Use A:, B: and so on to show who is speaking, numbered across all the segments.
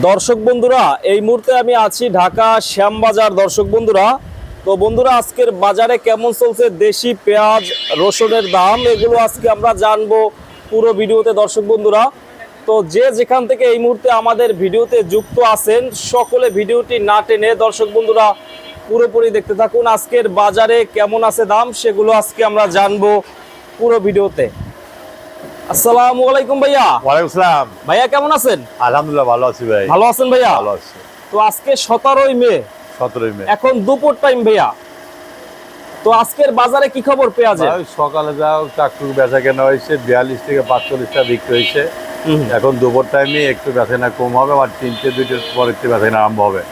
A: দর্শক বন্ধুরা, এই মুহূর্তে আমি আছি ঢাকা শ্যামবাজার দর্শক বন্ধুরা। তো বন্ধুরা, আজকের বাজারে কেমন চলছে? দেশি পেঁয়াজ, রসুনের দাম, এগুলো আজকে আমরা জানব পুরো ভিডিওতে দর্শক বন্ধুরা। তো যে যেখান থেকে এই মুহূর্তে আমাদের ভিডিওতে যুক্ত আছেন, সকলে ভিডিওটি না টেনে দর্শক বন্ধুরা পুরোপুরি দেখতে থাকুন। আজকের বাজারে কেমন আছে দাম, সেগুলো আজকে আমরা জানব পুরো ভিডিওতে। আসসালামু আলাইকুম ভাইয়া।
B: ওয়ালাইকুম আসসালাম
A: ভাইয়া কেমন আছেন?
B: আলহামদুলিল্লাহ ভালো আছি ভাই।
A: ভালো আছেন ভাইয়া?
B: ভালো আছি।
A: তো আজকে সতেরোই মে।
B: সতেরোই মে।
A: এখন দুপুর টাইম ভাইয়া। তো আজকের বাজারে কি খবর পেঁয়াজের?
B: সকালে যাও চাকটুক বেচা কেনা হয়েছে বিয়াল্লিশ থেকে পাঁচচল্লিশটা বিক্রি হয়েছে। এখন দুপুর টাইমে একটু বেচা কেনা কম হবে আর তিনটে দুইটার পরে একটু বেচা কেনা আরম্ভ হবে।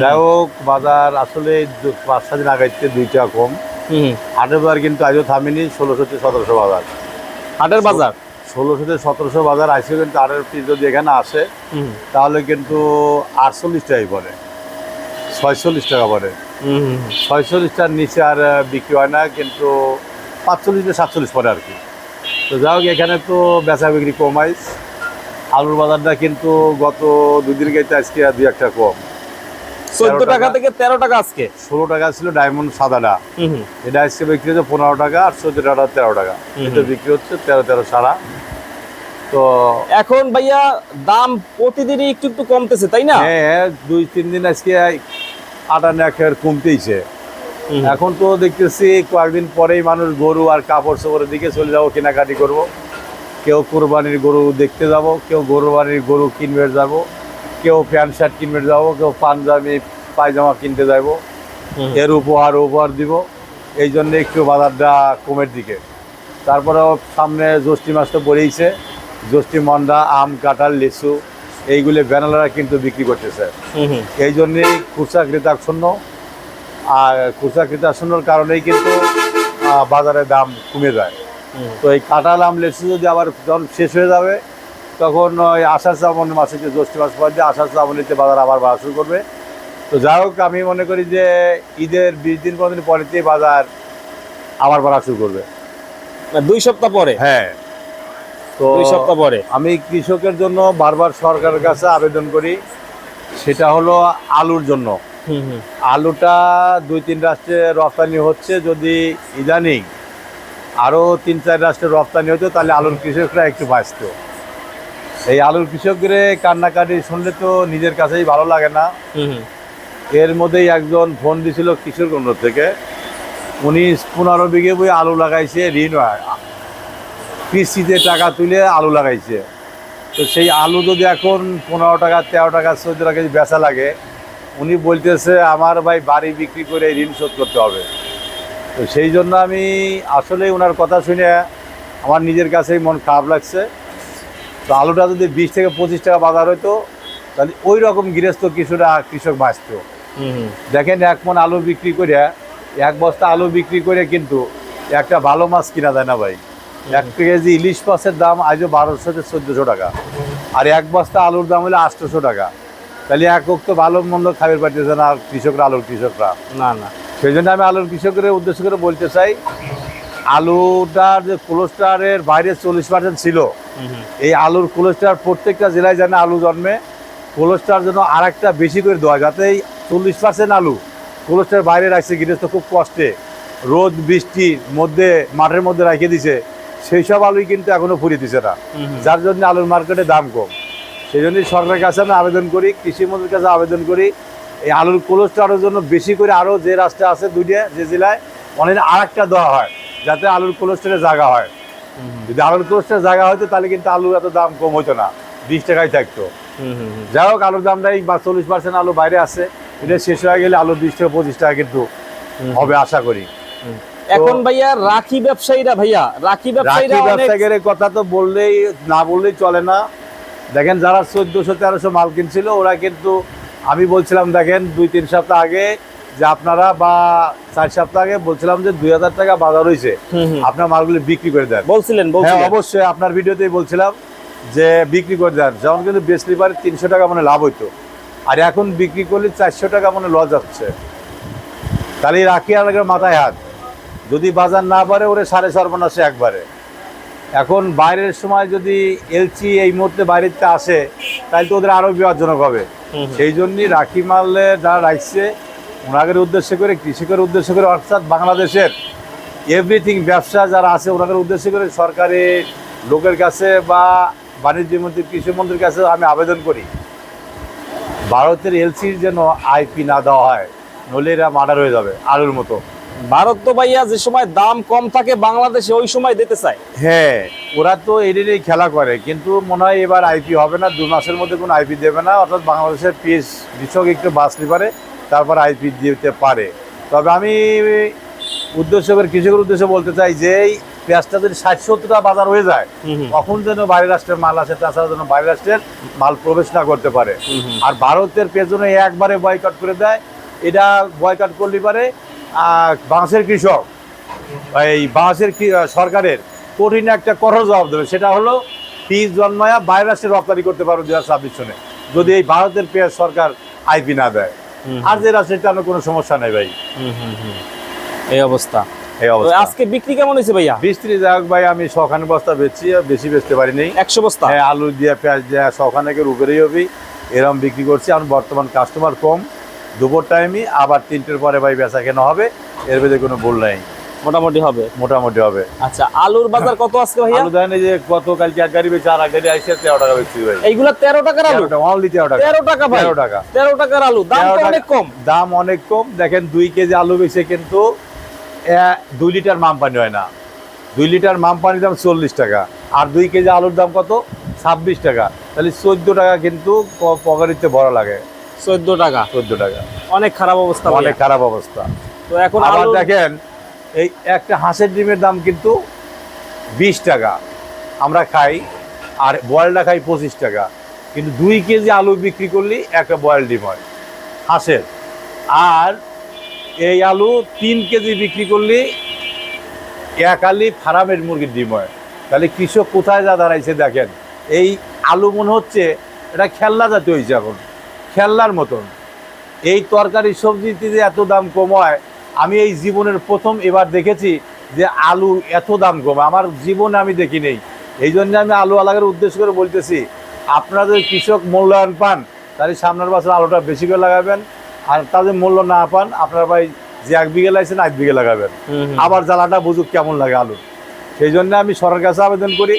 B: যাই হোক বাজার আসলে পাঁচ সাত দিন আগে থেকে দুইটা কম।
A: হুম।
B: হাটের বাজার কিন্তু আজও থামেনি ষোলোশো সতেরোশো বাজার।
A: হাটের বাজার?
B: ষোলোশো থেকে সতেরোশো বাজার আসে কিন্তু আটের পিস যদি এখানে আসে তাহলে কিন্তু আটচল্লিশ টাকাই পড়ে। ছয়চল্লিশ টাকা পড়ে।
A: হুম।
B: ছয়চল্লিশটার নিচে আর বিক্রি হয় না কিন্তু পাঁচচল্লিশ থেকে সাতচল্লিশ পরে আর কি। তো যাই হোক এখানে তো বেচা বিক্রি কমাই আলুর বাজারটা কিন্তু গত দুদিন গেছে আজকে দুই একটা কম।
A: চোদ্দ টাকা। থেকে তেরো টাকা আজকে।
B: ষোলো টাকা ছিল ডায়মন্ড সাদাটা। এটা আজকে বিক্রি হচ্ছে পনেরো টাকা আর চোদ্দ টাকা তেরো টাকা। এটা বিক্রি হচ্ছে তেরো তেরো সারা। তো
A: এখন ভাইয়া দাম প্রতিদিনই একটু একটু কমতেছে তাই না?
B: হ্যাঁ দুই তিন দিন আজকে আটা নেকের কমতেইছে। এখন তো দেখতেছি কয়েকদিন পরেই মানুষ গরু আর কাপড় চোপড়ের দিকে চলে যাব কেনাকাটি করব। কেউ কোরবানির গরু দেখতে যাব কেউ কোরবানির গরু কিনবে যাব। কেউ প্যান্ট শার্ট কিনবে যাব কেউ পাঞ্জাবি পায়জামা কিনতে যাব। এর উপহার উপহার দিব। এই জন্য একটু বাজারটা কমের দিকে। তারপরেও সামনে জ্যৈষ্ঠী মাস তো পড়েইছে। জ্যৈষ্ঠী মন্ডা আম কাঁঠাল লিচু এইগুলি ব্যানালারা কিন্তু বিক্রি করতেছে। এই জন্যেই খুচরা ক্রেতা শূন্য। আর খুচরা ক্রেতা শূন্যর কারণেই কিন্তু বাজারে দাম কমে যায়। তো এই কাঁঠাল আম লেচু যদি আবার যখন শেষ হয়ে যাবে তখন ওই আষাঢ় শ্রাবণ মাসে যে জ্যৈষ্ঠ মাস পর দিয়ে আষাঢ় শ্রাবণীতে বাজার আবার বাড়া শুরু করবে। তো যাই হোক আমি মনে করি যে ঈদের বিশ দিন পনেরো দিন পরেতেই বাজার আবার বাড়া শুরু করবে।
A: দুই সপ্তাহ পরে?
B: হ্যাঁ। তো
A: দুই সপ্তাহ পরে?
B: আমি কৃষকের জন্য বারবার সরকারের কাছে আবেদন করি সেটা হলো আলুর জন্য।
A: হুম হুম।
B: আলুটা দুই তিন রাষ্ট্রে রপ্তানি হচ্ছে যদি ইদানিং আরও তিন চার রাষ্ট্রে রপ্তানি হতো তাহলে আলুর কৃষকরা একটু বাঁচত এই আলুর কৃষকদের কান্নাকাটি শুনলে তো নিজের কাছেই ভালো লাগে না। এর মধ্যেই একজন ফোন দিছিল কিশোরগঞ্জ থেকে। উনি পনেরো বিঘে বই আলু লাগাইছে ঋণ কিস্তিতে টাকা তুলে আলু লাগাইছে। তো সেই আলু যদি এখন পনেরো টাকা তেরো টাকা চোদ্দ টাকা যদি বেচা লাগে উনি বলতেছে আমার ভাই বাড়ি বিক্রি করে ঋণ শোধ করতে হবে। তো সেই জন্য আমি আসলে ওনার কথা শুনে আমার নিজের কাছেই মন খারাপ লাগছে। তো আলুটা যদি বিশ থেকে পঁচিশ টাকা বাজার হতো তাহলে ওই রকম গৃহস্থ কিছুটা কৃষক বাঁচত। দেখেন এক মন আলু বিক্রি করে এক বস্তা আলু বিক্রি করে কিন্তু একটা ভালো মাছ কিনা যায় না ভাই। এক কেজি ইলিশ মাছের দাম আজও বারোশো থেকে চোদ্দোশো টাকা। আর এক বস্তা আলুর দাম হলো আটশোশো টাকা। তাহলে এক তো ভালো মন্দ খাবার পাঠিয়েছে না কৃষকরা আলুর কৃষকরা।
A: না না।
B: সেই জন্য আমি আলুর কৃষকের উদ্দেশ্য করে বলতে চাই আলুটার যে কোলেস্টারের বাইরে চল্লিশ পার্সেন্ট ছিল। এই আলুর কোলেস্টার প্রত্যেকটা জেলায় জানে আলু জন্মে কোলেস্টার জন্য আর একটা বেশি করে দেওয়া যাতে এই চল্লিশ পার্সেন্ট আলু কোলেস্টার বাইরে রাখছে গৃহস্থ খুব কষ্টে রোদ বৃষ্টির মধ্যে মাঠের মধ্যে রেখে দিছে সেই সব আলুই কিন্তু এখনও ফুরিয়ে দিছে না। যার জন্য আলুর মার্কেটে দাম কম সেই জন্যই সরকারের কাছে আমি আবেদন করি কৃষি মন্ত্রীর কাছে আবেদন করি এই আলুর কোলেস্টারের জন্য বেশি করে আরও যে রাস্তা আছে দুইটা যে জেলায় অনেক আর একটা দেওয়া হয় যাতে আলুর কোলেস্টারে জায়গা হয়। যদি আলুর কোলেস্টার জায়গা হতো তাহলে কিন্তু আলুর এত দাম কম হতো না। বিশ টাকায় থাকতো। যাই হোক আলুর দামটা এই বা চল্লিশ পার্সেন্ট আলু বাইরে আছে। এটা শেষ হয়ে গেলে আলু বিশ টাকা পঁচিশ টাকা কিন্তু হবে আশা করি।
A: এখন ভাইয়া রাখি ব্যবসায়ীরা ভাইয়া রাখি ব্যবসায়ীরা
B: ব্যবসায়ীদের কথা তো বললেই না বললেই চলে না। দেখেন যারা চোদ্দশো তেরোশো মাল কিনছিল ওরা কিন্তু আমি বলছিলাম দেখেন দুই তিন সপ্তাহ আগে যে আপনারা বা চার সপ্তাহ আগে বলছিলাম যে দুই হাজার টাকা বাজার হয়েছে। আপনার মালগুলি বিক্রি করে দেন।
A: বলছিলেন
B: হ্যাঁ
A: বলছিলেন।
B: অবশ্যই আপনার ভিডিওতেই বলছিলাম যে বিক্রি করে দেন। যেমন কিন্তু বেসলি পারে তিনশো টাকা মানে লাভ হইতো। আর এখন বিক্রি করলে চারশো টাকা মানে লস যাচ্ছে। তাহলে রাখি আর মাথায় হাত। যদি বাজার না পারে ওরে সাড়ে সর্বনাশে একবারে। এখন বাইরের সময় যদি এলচি এই মুহূর্তে বাইরের থেকে আসে তাহলে তো ওদের আরও বিপজ্জনক হবে। সেই জন্যই রাখি মালে যারা রাখছে ওনাদের উদ্দেশ্য করে কৃষকের উদ্দেশ্য করে অর্থাৎ বাংলাদেশের এভরিথিং ব্যবসা যারা আছে ওনাদের উদ্দেশ্য করে সরকারি লোকের কাছে বা বাণিজ্য মন্ত্রী কৃষি মন্ত্রীর কাছে আমি আবেদন করি। ভারতের এলসির যেন আইপি না দেওয়া হয় নইলে এরা মার্ডার হয়ে যাবে আলুর মতো।
A: ভারত তো ভাইয়া যে সময় দাম কম থাকে বাংলাদেশে ওই সময় দিতে চায়।
B: হ্যাঁ ওরা তো এদেরই খেলা করে কিন্তু মনে হয় এবার আইপি হবে না দু মাসের মধ্যে কোনো আইপি দেবে না অর্থাৎ বাংলাদেশের পিস কৃষক একটু বাঁচতে পারে তারপর আইপি দিতে পারে। তবে আমি উদ্দেশ্য করে কৃষকের উদ্দেশ্যে বলতে চাই যে এই পেঁয়াজটা যদি ষাট সত্তর টাকা বাজার হয়ে যায় তখন যেন বাইরের রাষ্ট্রের মাল আসে তাছাড়া যেন বাইরের রাষ্ট্রের মাল প্রবেশ না করতে পারে। আর ভারতের পেছনে একবারে বয়কট করে দেয় এটা বয়কট করলে পারে বাংলাদেশের কৃষক এই বাংলাদেশের কি- সরকারের কঠিন একটা কঠোর জবাব দেবে। সেটা হলো পিস জন্মায়া বাইরের রাষ্ট্রে রপ্তানি করতে পারবে দু হাজার ছাব্বিশ সনে। যদি এই ভারতের পেঁয়াজ সরকার আইপি না দেয়। আর যে রাষ্ট্রের আমার কোনো সমস্যা নেই ভাই।
A: এই অবস্থা।
B: এই অবস্থা।
A: আজকে বিক্রি কেমন হয়েছে ভাইয়া?
B: বিশ যাক ভাই আমি শখানে বস্তা বেচছি বেশি বেচতে পারিনি
A: একশো বস্তা?
B: হ্যাঁ আলু দিয়ে পেঁয়াজ দিয়ে শখানেকের উপরেই হবে। এরকম বিক্রি করছি আর বর্তমান কাস্টমার কম। দুপুর টাইমই আবার তিনটের পরে ভাই বেচা কেনা হবে। এর ভেতরে কোনো ভুল নাই।
A: মোটামুটি হবে।
B: মোটামুটি হবে।
A: আচ্ছা আলুর বাজার কত আজকে ভাইয়া?
B: আলু এই যে গতকালকে এক গাড়ি বেচে আর এক গাড়ি আইসে তেরো টাকা বেচছি ভাই
A: এইগুলা তেরো টাকার আলু?
B: অনলি তেরো টাকা।
A: তেরো টাকা ভাই।
B: তেরো টাকা।
A: তেরো টাকার আলু। দাম অনেক কম।
B: দাম অনেক কম। দেখেন দুই কেজি আলু বেচে কিন্তু দুই লিটার মাম পানি হয় না। দুই লিটার মাম পানির দাম চল্লিশ টাকা। আর দুই কেজি আলুর দাম কত? ছাব্বিশ টাকা। তাহলে চোদ্দ টাকা কিন্তু পকেটিতে বড় লাগে।
A: চোদ্দ টাকা।
B: চোদ্দ টাকা।
A: অনেক খারাপ অবস্থা
B: অনেক খারাপ অবস্থা।
A: তো এখন
B: আবার দেখেন এই একটা হাঁসের ডিমের দাম কিন্তু বিশ টাকা। আমরা খাই আর বয়েলটা খাই পঁচিশ টাকা। কিন্তু দুই কেজি আলু বিক্রি করলে একটা বয়েল ডিম হয় হাঁসের। আর এই আলু তিন কেজি বিক্রি করলে এক আলি ফার্মের মুরগির ডিম হয়। তাহলে কৃষক কোথায় যা দাঁড়াইছে দেখেন। এই আলু মনে হচ্ছে এটা খেলনা জাতীয় হয়েছে এখন। খেলনার মতন। এই তরকারি সবজিতে যে এত দাম কম হয় আমি এই জীবনের প্রথম এবার দেখেছি যে আলু এত দাম কম। আমার জীবনে আমি দেখি নেই। এই জন্য আমি আলু আলাগের উদ্দেশ্য করে বলতেছি আপনারা যদি কৃষক মূল্যায়ন পান তাহলে সামনের বছর আলুটা বেশি করে লাগাবেন। আর তাদের মূল্য না পান আপনারা ভাই যে এক বিঘে লাগাইছেন এক বিঘে লাগাবেন। আবার জ্বালাটা বুঝুক কেমন লাগে আলু। সেই জন্য আমি সরকার কাছে আবেদন করি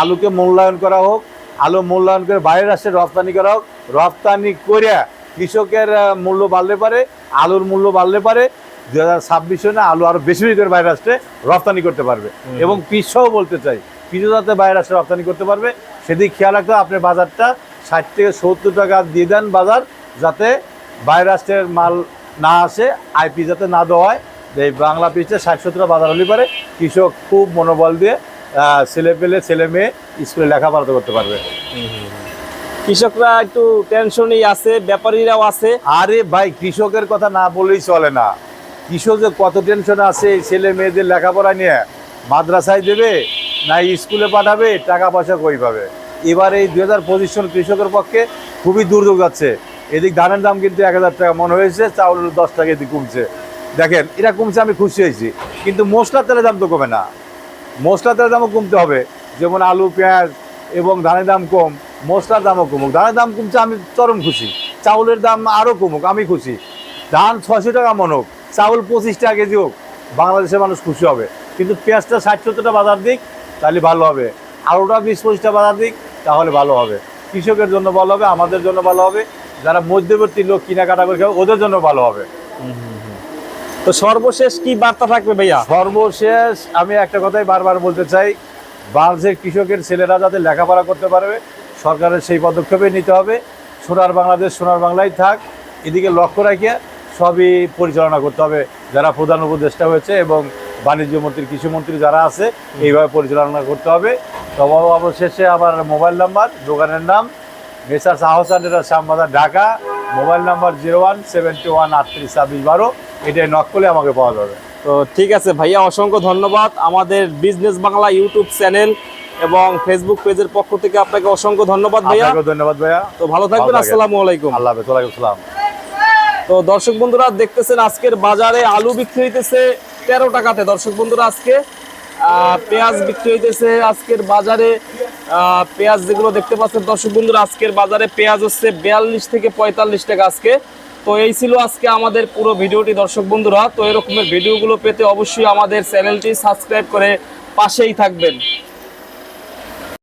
B: আলুকে মূল্যায়ন করা হোক আলু মূল্যায়ন করে বাইরের রাষ্ট্রে রপ্তানি করা হোক। রপ্তানি করে কৃষকের মূল্য বাড়লে পারে আলুর মূল্য বাড়লে পারে দু হাজার ছাব্বিশ না আলু আরও বেশি বেশি করে বাইরের রাষ্ট্রে রপ্তানি করতে পারবে। এবং কৃষকও বলতে চাই কৃষক যাতে বাইরের রাষ্ট্রে রপ্তানি করতে পারবে সেদিক খেয়াল রাখতে আপনি বাজারটা ষাট থেকে সত্তর টাকা দিয়ে দেন বাজার যাতে বাইরের রাষ্ট্রের মাল না আসে আইপি যাতে না দেওয়া হয়। এই বাংলা পিসে ষাট সত্তর বাজার হলে পারে কৃষক খুব মনোবল দিয়ে ছেলে পেলে ছেলে মেয়ে স্কুলে লেখাপড়া করতে পারবে।
A: কৃষকরা একটু টেনশনই আছে ব্যাপারীরাও আছে।
B: আরে ভাই কৃষকের কথা না বলেই চলে না। কৃষক যে কত টেনশন আছে ছেলে মেয়েদের লেখাপড়া নিয়ে মাদ্রাসায় দেবে না স্কুলে পাঠাবে, টাকা পয়সা কই পাবে? এবার এই দুই হাজার পঁচিশ সাল কৃষকের পক্ষে খুবই দুর্যোগ যাচ্ছে। এদিক ধানের দাম কিন্তু এক হাজার টাকা মনে হয়েছে, চাউলের দশ টাকা এদিক কমছে। দেখেন, এটা কমছে, আমি খুশি হয়েছি। কিন্তু মশলা তেলের দাম তো কমে না। মশলা তেলের দামও কমতে হবে। যেমন আলু, পেঁয়াজ এবং ধানের দাম কম, মশলার দামও কমুক। ধানের দাম কমছে, আমি চরম খুশি। চাউলের দাম আরও কমুক, আমি খুশি। ধান ছশো টাকা মন হোক চাউল পঁচিশ টাকা কেজি হোক বাংলাদেশের মানুষ খুশি হবে। কিন্তু পেঁয়াজটা ষাট সত্তরটা বাজার দিক তাহলে ভালো হবে। আলুটা বিশ পঁচিশটা বাজার দিক তাহলে ভালো হবে। কৃষকের জন্য ভালো হবে আমাদের জন্য ভালো হবে। যারা মধ্যবর্তী লোক কেনাকাটা করে খাবে ওদের জন্য ভালো হবে।
A: তো সর্বশেষ কি বার্তা থাকবে ভাইয়া?
B: সর্বশেষ আমি একটা কথাই বারবার বলতে চাই বাংলাদেশের কৃষকের ছেলেরা যাতে লেখাপড়া করতে পারবে সরকারের সেই পদক্ষেপে নিতে হবে। সোনার বাংলাদেশ সোনার বাংলায় থাক এদিকে লক্ষ্য রাখিয়া সবই পরিচালনা করতে হবে যারা প্রধান উপদেষ্টা হয়েছে এবং বাণিজ্য মন্ত্রী কৃষিমন্ত্রী যারা আছে এইভাবে পরিচালনা করতে হবে। তবে অবশেষে আমার মোবাইল নাম্বার দোকানের নাম messrs আহসানের Shyambazar Dhaka mobile number zero one seventy one আটত্রিশ ছাব্বিশ বারো এটাই নক করলে আমাকে পাওয়া যাবে।
A: তো ঠিক আছে ভাইয়া অসংখ্য ধন্যবাদ। আমাদের বিজনেস বাংলা ইউটিউব চ্যানেল এবং ফেসবুক পেজের পক্ষ থেকে আপনাকে অসংখ্য ধন্যবাদ ভাইয়া।
B: ধন্যবাদ ভাইয়া।
A: তো ভালো থাকবেন আসসালামু আলাইকুম।
B: আল্লাহ হাফেজ ওয়ালাইকুম আসসালাম
A: তো দর্শক বন্ধুরা দেখতেছেন আজকের বাজারে আলু বিক্রি হইতেছে তেরো টাকাতে। দর্শক বন্ধুরা আজকে পেঁয়াজ বিক্রি হইতেছে আজকের বাজারে। পেঁয়াজ যেগুলো দেখতে পাচ্ছেন দর্শক বন্ধুরা, আজকের বাজারে পেঁয়াজ হচ্ছে বিয়াল্লিশ থেকে পঁয়তাল্লিশ টাকা আজকে। তো এই ছিল আজকে আমাদের পুরো ভিডিওটি দর্শক বন্ধুরা। তো এরকমের ভিডিওগুলো পেতে অবশ্যই আমাদের চ্যানেলটি সাবস্ক্রাইব করে পাশেই থাকবেন।